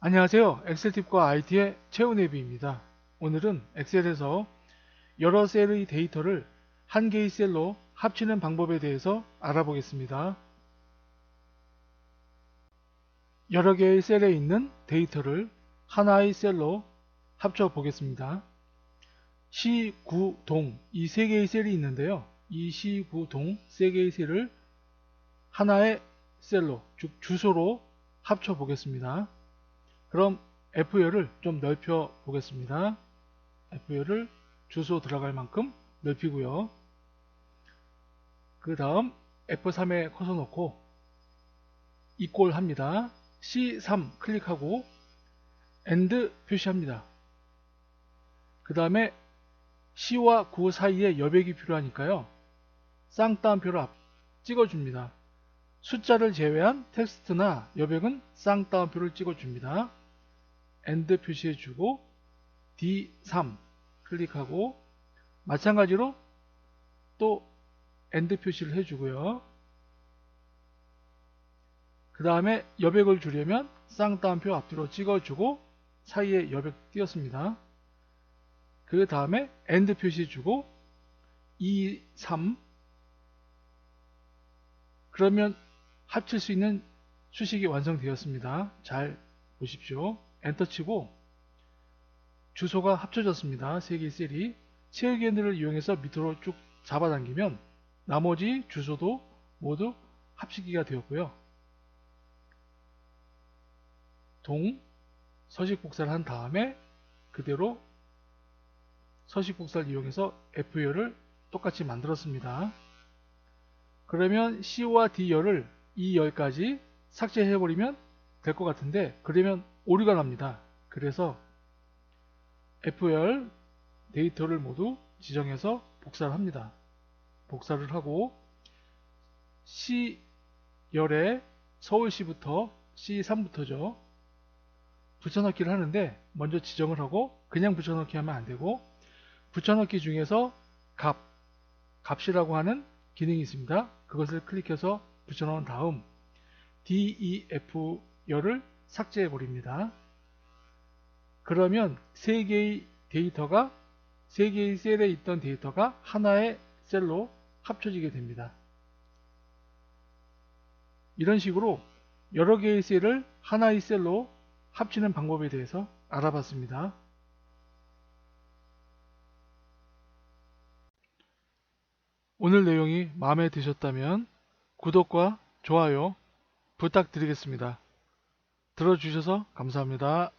안녕하세요. 엑셀팁과 IT의 최은혜비입니다. 오늘은 엑셀에서 여러 셀의 데이터를 한 개의 셀로 합치는 방법에 대해서 알아보겠습니다. 여러 개의 셀에 있는 데이터를 하나의 셀로 합쳐 보겠습니다. 시, 구, 동 이 세 개의 셀이 있는데요. 이 시, 구, 동 세 개의 셀을 하나의 셀로, 즉 주소로 합쳐 보겠습니다. 그럼 F열을 좀 넓혀 보겠습니다. F열을 주소 들어갈 만큼 넓히고요. 그 다음 F3에 커서 놓고 이꼴 합니다. C3 클릭하고 AND 표시합니다. 그 다음에 C와 9 사이에 여백이 필요하니까요. 쌍따옴표를 앞 찍어줍니다. 숫자를 제외한 텍스트나 여백은 쌍따옴표를 찍어줍니다. AND 표시해주고 D3 클릭하고 마찬가지로 또 AND 표시를 해주고요. 그 다음에 여백을 주려면 쌍따옴표 앞뒤로 찍어주고 사이에 여백 띄었습니다. 그 다음에 AND 표시해주고 2, 3 그러면 합칠 수 있는 수식이 완성되었습니다. 잘 보십시오. 엔터 치고 주소가 합쳐졌습니다. 세 개의 셀이 채우기엔드를 이용해서 밑으로 쭉 잡아당기면 나머지 주소도 모두 합치기가 되었고요. 동 서식 복사를 한 다음에 그대로 서식 복사를 이용해서 F열을 똑같이 만들었습니다. 그러면 C와 D열을 이 열까지 삭제해버리면 될 것 같은데 그러면 오류가 납니다. 그래서 F열 데이터를 모두 지정해서 복사를 합니다. 복사를 하고 C열에 서울시부터 C3부터죠. 붙여넣기를 하는데 먼저 지정을 하고 그냥 붙여넣기 하면 안되고 붙여넣기 중에서 값, 값이라고 하는 기능이 있습니다. 그것을 클릭해서 붙여넣은 다음 DEF 열을 삭제해 버립니다. 그러면 세 개의 데이터가 세 개의 셀에 있던 데이터가 하나의 셀로 합쳐지게 됩니다. 이런 식으로 여러 개의 셀을 하나의 셀로 합치는 방법에 대해서 알아봤습니다. 오늘 내용이 마음에 드셨다면 구독과 좋아요 부탁드리겠습니다. 들어주셔서 감사합니다.